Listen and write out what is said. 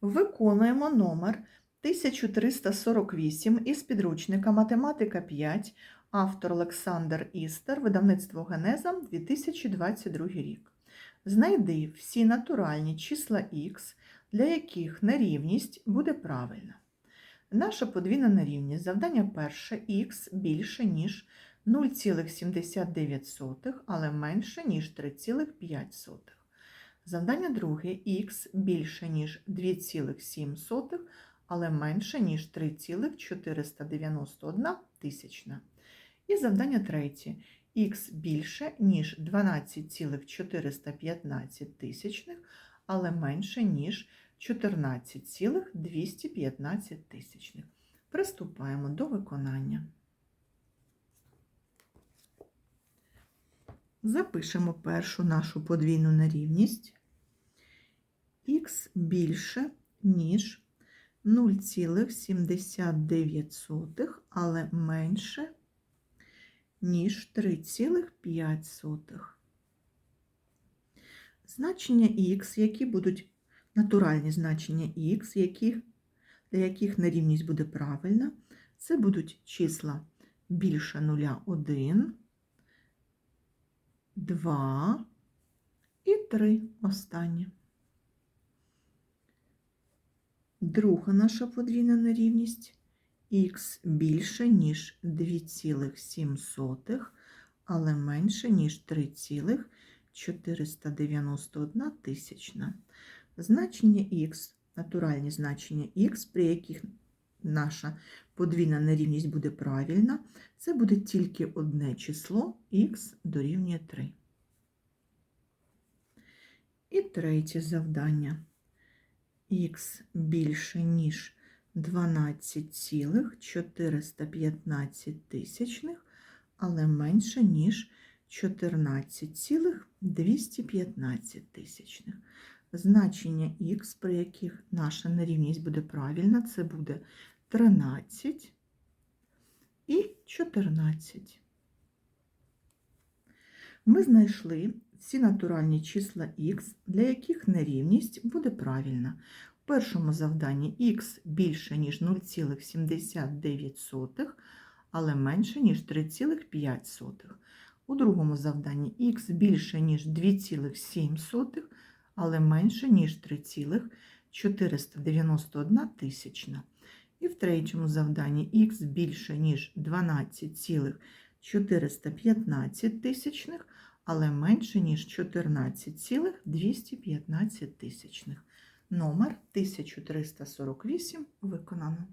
Виконуємо номер 1348 із підручника Математика 5, автор Олександр Істер, видавництво Генеза 2022 рік. Знайди всі натуральні числа х, для яких нерівність буде правильна. Наша подвійна нерівність. Завдання перше х більше, ніж 0,79, але менше, ніж 3,5. Завдання друге х більше, ніж 2,7, але менше, ніж 3,491 тисячна. І завдання третє х більше, ніж 12,415 тисячних, але менше, ніж 14,215 тисячних. Приступаємо до виконання. Запишемо першу нашу подвійну нерівність. Х більше, ніж 0,79, але менше, ніж 3,5. Значення х, які будуть натуральні значення х, яких, для яких нерівність буде правильна, це будуть числа більше 0,1, 2 і 3 останні. Друга наша подвійна нерівність х більше, ніж 2,7, але менше, ніж 3,491 тисячна. Значення х, натуральні значення х, при яких наша подвійна нерівність буде правильна, це буде тільки одне число х дорівнює 3. І третє завдання х більше, ніж 12,415 тисячних, але менше, ніж 14,215 тисячних. Значення х, при яких наша нерівність буде правильна, це буде 13 і 14. Ми знайшли всі натуральні числа х, для яких нерівність буде правильна. У першому завданні х більше, ніж 0,79, але менше, ніж 3,5. У другому завданні х більше, ніж 2,7, але менше, ніж 3,491 тисячна. І в третьому завданні х більше, ніж 12,415 тисячних, але менше, ніж 14,215 тисячних. Номер 1348 виконано.